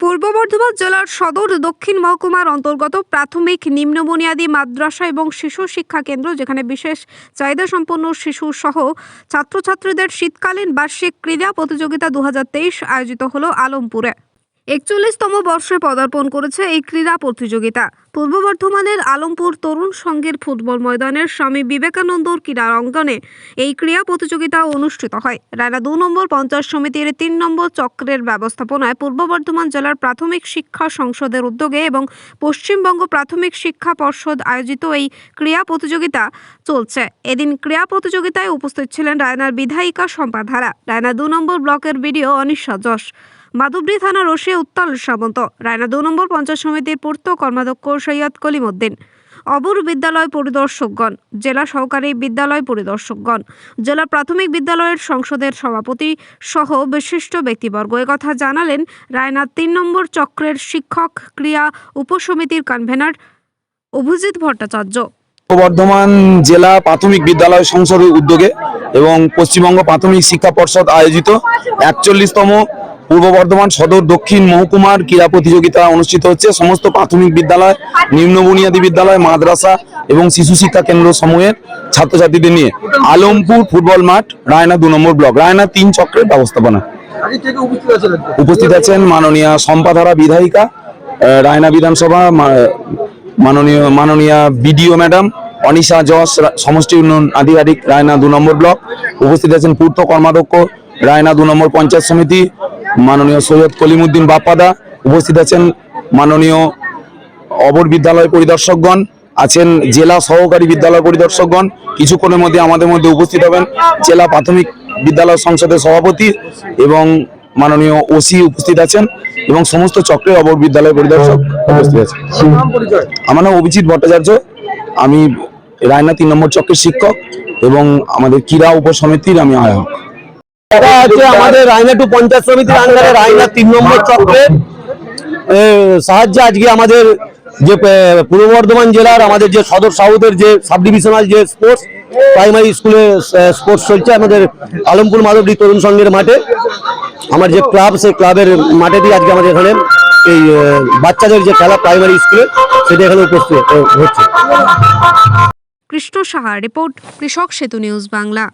পূর্ব বর্ধমান জেলার সদর দক্ষিণ মহকুমার অন্তর্গত প্রাথমিক নিম্ন বুনিয়াদী মাদ্রাসা এবং শিশু শিক্ষা কেন্দ্র, যেখানে বিশেষ চাহিদা সম্পন্ন শিশু সহ ছাত্রছাত্রীদের শীতকালীন বার্ষিক ক্রীড়া প্রতিযোগিতা দু হাজার তেইশ আয়োজিত হলো আলমপুরে। একচল্লিশতম বর্ষে পদার্পণ করেছে এই ক্রীড়া প্রতিযোগিতা। পূর্ব বর্ধমানের আলমপুর তরুণ সংঘের ফুটবল ময়দানের স্বামী বিবেকানন্দর ক্রীড়া অঙ্গনে এই ক্রীড়া প্রতিযোগিতা অনুষ্ঠিত হয়। রায়না দু নম্বর পঞ্চায়েত সমিতির তিন নম্বর চক্রের ব্যবস্থাপনায় পূর্ব বর্ধমান জেলার প্রাথমিক শিক্ষা সংসদের উদ্যোগে এবং পশ্চিমবঙ্গ প্রাথমিক শিক্ষা পর্ষদ আয়োজিত এই ক্রীড়া প্রতিযোগিতা চলছে। এদিন ক্রীড়া প্রতিযোগিতায় উপস্থিত ছিলেন রায়নার বিধায়িকা সম্পাধারা রায়না দু নম্বর ব্লকের বিডিও অনিশা যশ। মাধবরী থানার ওসি উত্তাল সামন্ত। রায়না দু নম্বর পঞ্চায়েত সমিতির পূর্ত কর্মাধ্যক্ষ সৈয়দ কলিমউদ্দিন অবর বিদ্যালয় পরিদর্শকগণ, জেলা সহকারী বিদ্যালয় পরিদর্শকগণ, জেলা প্রাথমিক বিদ্যালয়ের সংসদের সভাপতি সহ বিশিষ্ট ব্যক্তিবর্গ। কথা জানালেন রায়না তিন নম্বর চক্রের শিক্ষক ক্রিয়া উপসমিতির কনভেনার অভিজিৎ ভট্টাচার্য। বর্ধমান জেলা প্রাথমিক বিদ্যালয় সংসদের উদ্যোগে এবং পশ্চিমবঙ্গ প্রাথমিক শিক্ষা পর্ষদ আয়োজিত একচল্লিশতম পূর্ব বর্ধমান সদর দক্ষিণ মহকুমার ক্রীড়া প্রতিযোগিতা অনুষ্ঠিত হচ্ছে। সমস্ত প্রাথমিক বিদ্যালয়, নিম্ন বুনিয়াদী বিদ্যালয়, মাদ্রাসা এবং শিশু শিক্ষা কেন্দ্র সমূহের ছাত্রছাত্রীদের নিয়ে আলমপুর ফুটবল মাঠ, রায়না দু নম্বর ব্লক। রায়না তিন চক্রের ব্যবস্থাপনা। উপস্থিত আছেন মাননীয় সম্পাধারা বিধায়িকা রায়না বিধানসভা মাননীয়, মাননীয়া বিডিও ম্যাডাম, অনিশা যশ সমষ্টি উন্নয়ন আধিকারিক, রায়না দু নম্বর ব্লক। উপস্থিত আছেন পূর্ত কর্মাধ্যক্ষ, রায়না দু নম্বর পঞ্চায়েত সমিতি মাননীয় সৈয়দ কলিমুদ্দিন বাপ্পাদা উপস্থিত আছেন মাননীয় অবর বিদ্যালয় পরিদর্শকগণ, আছেন জেলা সহকারী বিদ্যালয় পরিদর্শকগণ, কিছুক্ষণের মধ্যে আমাদের মধ্যে উপস্থিত হবেন জেলা প্রাথমিক বিদ্যালয় সংসদের সভাপতি এবং মাননীয় ওসি উপস্থিত আছেন এবং সমস্ত চক্রের অবর বিদ্যালয় পরিদর্শক উপস্থিত আছেন। আমার নাম অভিজিৎ ভট্টাচার্য, আমি রায়না তিন নম্বর চক্রের শিক্ষক এবং আমাদের ক্রীড়া উপসমিতির আমি আয়ক। এটা হচ্ছে আমাদের রায়নাটু পঞ্চায়েত সমিতির আন্ডারে রায়না তিন নম্বর চক্রের সাহায্যে আজকে আমাদের যে পূর্ব বর্ধমান জেলার আমাদের যে সদর সাউথের যে সাব ডিভিশনাল যে স্পোর্টস প্রাইমারি স্কুলে স্পোর্টস চলছে আমাদের আলমপুর মাধবডি তরুণ সংঘের মাঠে। আমার যে ক্লাব সেই ক্লাবের মাঠে দিয়ে আজকে আমাদের এখানে এই বাচ্চাদের যে খেলা প্রাইমারি স্কুলে সেটা এখানে উপস্থিত হচ্ছে। Krishna Saha report, Krishak Setu news Bangla.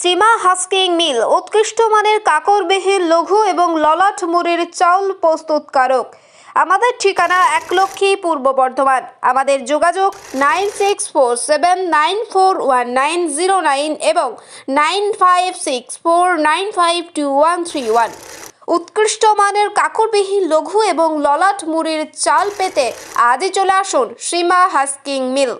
Seema husking mill, উৎকৃষ্ট মানের কাকরবিহীন লঘু এবং ললাট মুড়ির চাউল প্রস্তুতকারক। আমাদের ঠিকানা একলক্ষী পূর্ব বর্ধমান। আমাদের যোগাযোগ nine six four seven nine four one nine zero nine এবং nine five six four nine five two one three one. উৎকৃষ্ট মানের কাকরবিহীন লঘু এবং ললাট মুড়ির চাল পেতে আজই চলে আসুন সীমা হাস্কিং মিল।